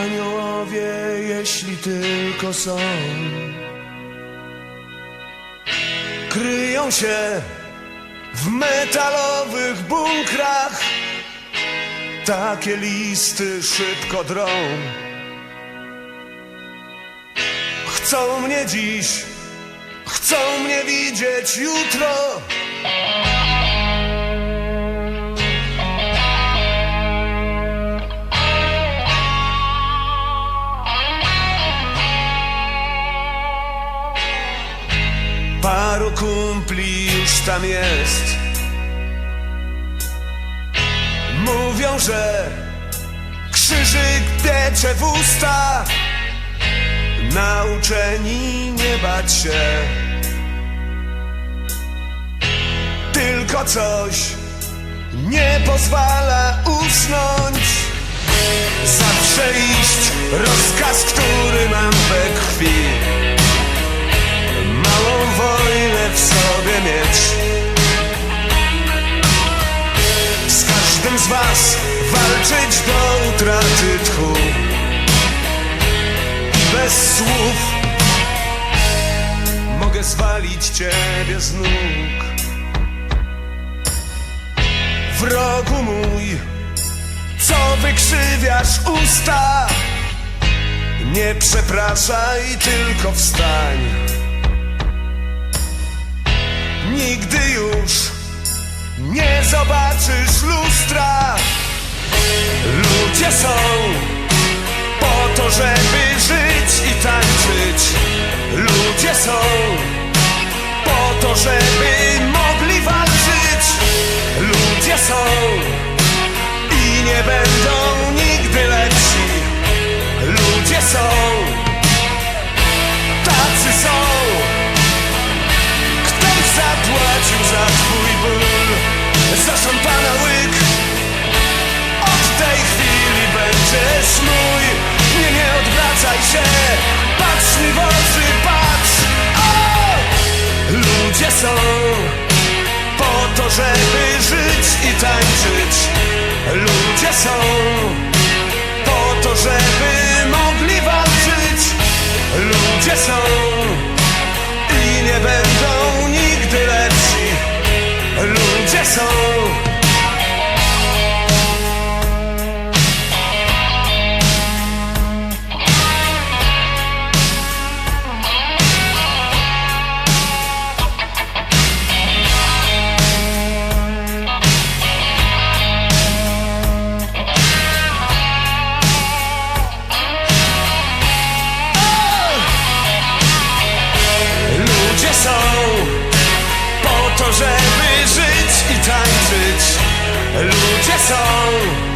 Aniołowie, jeśli tylko są. Kryją się w metalowych bunkrach. Takie listy szybko drą. Chcą mnie dziś, chcą mnie widzieć jutro Paru kumpli już tam jest. Mówią, że krzyżyk piecze w usta. Nauczeni nie bać się. Tylko coś nie pozwala usnąć. Zawsze iść rozkaz, który mam we krwi bez słów Mogę zwalić ciebie z nóg. Wrogu mój Co wykrzywiasz usta? Nie przepraszaj, tylko wstań. Nigdy już nie zobaczysz nie odwracaj się Patrz mi w oczy, patrz o! Ludzie są Po to, żeby żyć i tańczyć Ludzie są Ludzie są.